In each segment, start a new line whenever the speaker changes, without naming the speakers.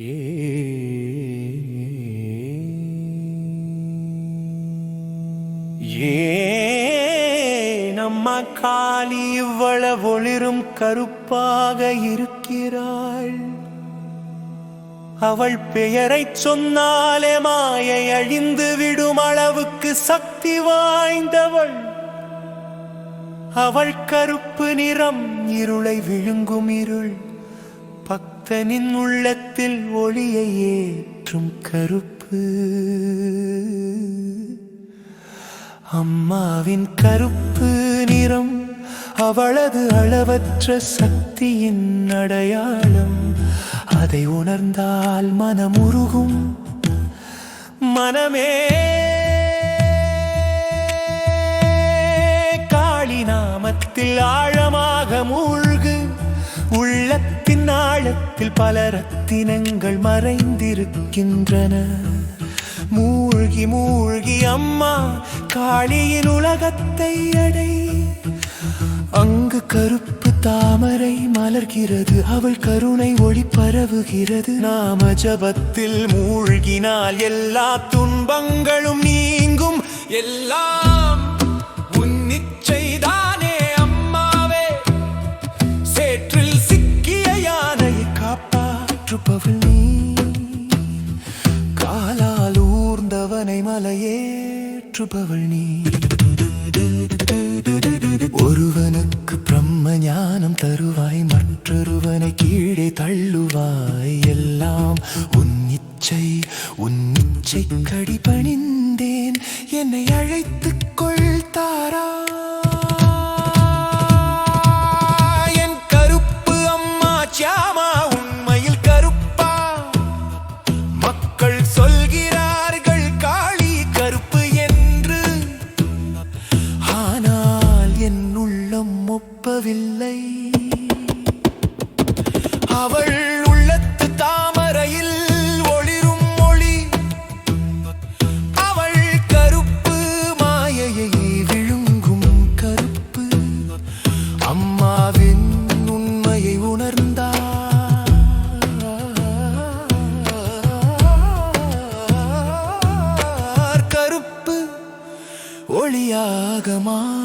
ஏ. நம்ம காளி இவ்வளவு ஒளிரும் கருப்பாக இருக்கிறாள்? அவள் பெயரைச் சொன்னாலே மாயை அழிந்து விடும் அளவுக்கு சக்தி வாய்ந்தவள். அவள் கருப்பு நிறம் இருளை விழுங்கும் இருள். பக்தனின் உள்ளத்தில் ஒளியை ஏற்றும் கருப்பு. அம்மாவின் கருப்பு நிறம் அவளது அளவற்ற சக்தியின் அடையாளம். அதை உணர்ந்தால் மனமுருகும். மனமே உள்ளத்தின் ஆழத்தில் பல ரத்தினங்கள் மறைந்திருக்கின்றன. மூழ்கி மூழ்கி அம்மா காளியின் உலகத்தை அடை. அங்கு கருப்பு தாமரை மலர்கிறது அவள் கருணை ஒளி பரவுகிறது. நாம ஜபத்தில் மூழ்கினால் எல்லா துன்பங்களும் நீங்கும் எல்லாம் காப்பாற்றுபவள் நீ காலால் ஊர்ந்தவனை மலையேற்றுபவள் நீ ஒருவனுக்கு பிரம்ம ஞானம் தருவாய் மற்றொருவனை கீழே தள்ளுவாய். எல்லாம் உன் இச்சை உன் இச்சை கடி பணிந்தேன். என்னை அழைத்துக் கொள் தாரா. ஒப்பவில்லை அவள் உள்ளத்து தாமரையில் ஒளிரும் மொழி அவள் கருப்பு மாயையை விழுங்கும் கருப்பு. அம்மாவின் உண்மையை உணர்ந்தா கருப்பு ஒளியாக மாறும்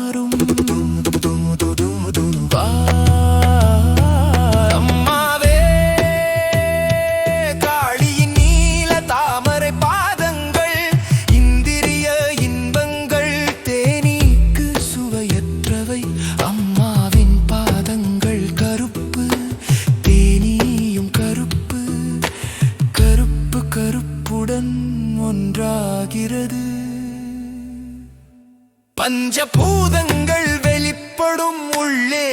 பஞ்சபூதங்கள் வெளிப்படும் உள்ளே